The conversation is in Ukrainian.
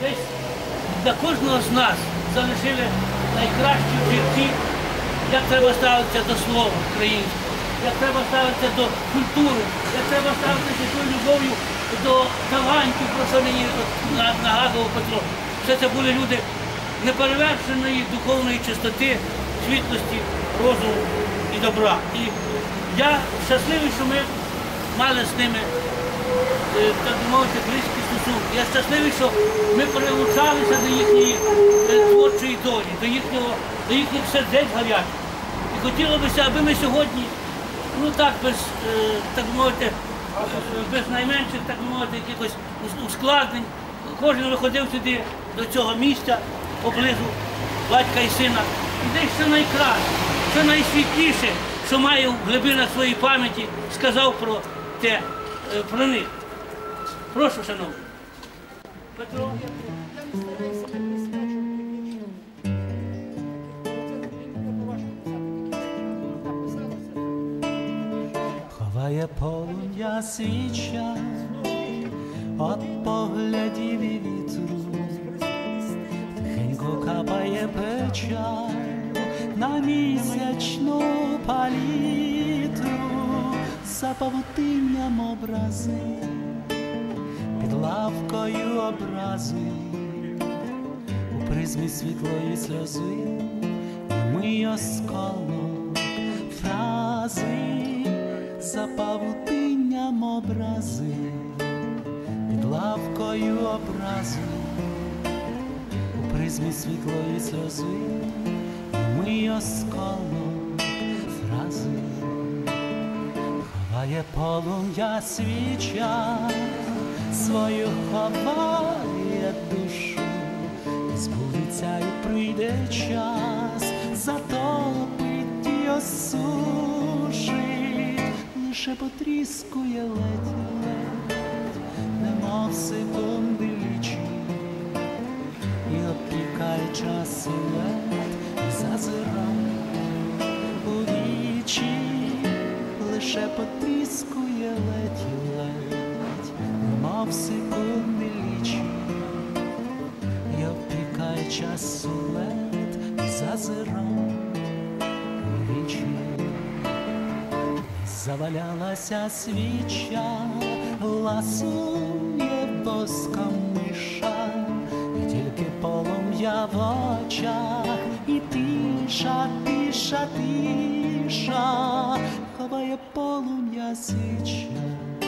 для кожного з нас залишили найкращі вчителі, як треба ставитися до слова українського, як треба ставитися до культури, як треба ставитися з любов'ю до талантів, про що мені нагадував Петро. Все це були люди неперевершеної духовної чистоти, світлості, розуму і добра. І я щасливий, що ми мали з ними так би мовити, близькі стосунки. Я щасливий, що ми прилучалися до їхньої е, творчої долі, до, їхнього, до їхніх сердець гарячих. І хотілося б, аби ми сьогодні, ну так, без, е, так мовити, е, без найменших, так мовити, якихось ускладнень, кожен виходив сюди до цього місця поблизу батька і сина. І десь все найкраще, все найсвітліше, що має в глибинах своєї пам'яті, сказав про те, е, про них. Прошу, шановні. Петро. Ховає полум'я свіча от поглядів і вітру, тихенько капає печаль на місячну палітру, за павутинням образи, лавкою образи, у призмі світлої сльози, ми осколок фрази. За павутинням образи, під лавкою образи, у призмі світлої сльози, ми осколок фрази, ховає полум'я свіча, свою ховає душу, збудеться і прийде час, затопить і осушить, лише потріскує ледь-ледь, немов секунди лічі, і опікає час і лед, і зазирає у вічі, лише потріскує ледь-ледь, немов секунди лічі, і опікає час і лед, і зазирає у вічі. Завалялася свіча, ласує воском миша, і тільки полум'я в очах, і тиша, тиша, тиша, ховає полум'я свіча,